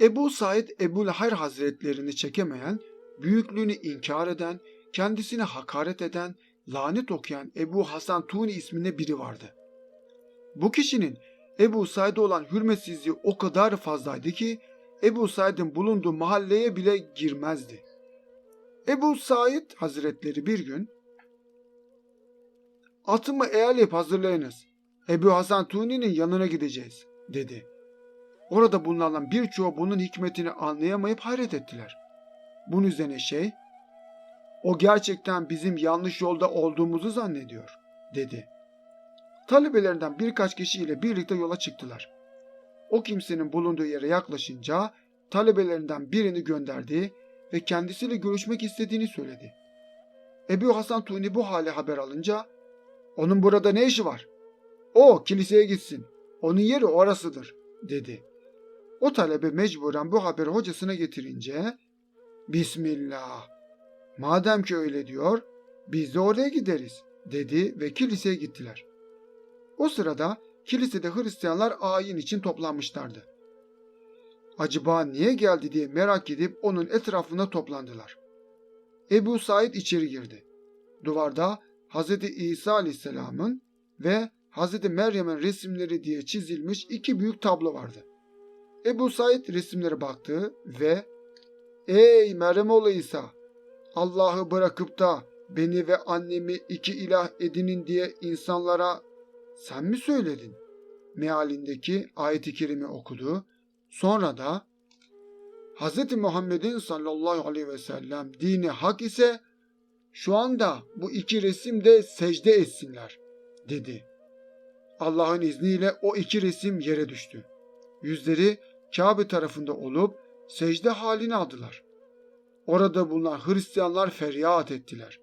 Ebu Said Ebu'l Hayr Hazretlerini çekemeyen, büyüklüğünü inkar eden, kendisine hakaret eden, lanet okuyan Ebu Hasan Tuni isminde biri vardı. Bu kişinin Ebu Said'e olan hürmetsizliği o kadar fazlaydı ki Ebu Said'in bulunduğu mahalleye bile girmezdi. Ebu Said Hazretleri bir gün Atımı eğerleyip hazırlayınız. Ebu Hasan Tuni'nin yanına gideceğiz, dedi. Orada bulunan birçoğu bunun hikmetini anlayamayıp hayret ettiler. Bunun üzerine şey, o gerçekten bizim yanlış yolda olduğumuzu zannediyor, dedi. Talebelerinden birkaç kişiyle birlikte yola çıktılar. O kimsenin bulunduğu yere yaklaşınca talebelerinden birini gönderdi ve kendisiyle görüşmek istediğini söyledi. Ebu Hasan Tuni bu hale haber alınca onun burada ne işi var? O kiliseye gitsin. Onun yeri orasıdır, dedi. O talebe mecburen bu haberi hocasına getirince Bismillah. Madem ki öyle diyor, biz de oraya gideriz, dedi ve kiliseye gittiler. O sırada kilisede Hristiyanlar ayin için toplanmışlardı. Acaba niye geldi diye merak edip onun etrafında toplandılar. Ebu Said içeri girdi. Duvarda Hz. İsa Aleyhisselam'ın ve Hz. Meryem'in resimleri diye çizilmiş iki büyük tablo vardı. Ebu Said resimlere baktı ve ''Ey Meryem İsa, Allah'ı bırakıp da beni ve annemi iki ilah edinin diye insanlara sen mi söyledin?'' mealindeki ayet-i kerime okudu. Sonra da Hz. Muhammed'in sallallahu aleyhi ve sellem dini hak ise şu anda bu iki resim de secde etsinler dedi. Allah'ın izniyle o iki resim yere düştü. Yüzleri Kabe tarafında olup secde halini aldılar. Orada bulunan Hristiyanlar feryat ettiler.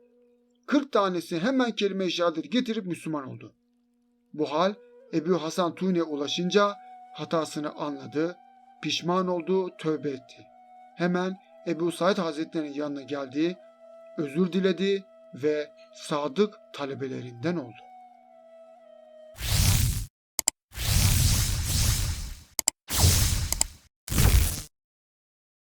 40 tanesi hemen kelime-i şehadet getirip Müslüman oldu. Bu hal Ebu Hasan Tuni'ye ulaşınca hatasını anladı, pişman oldu, tövbe etti. Hemen Ebu Said Hazretleri'nin yanına geldi, özür diledi ve sadık talebelerinden oldu.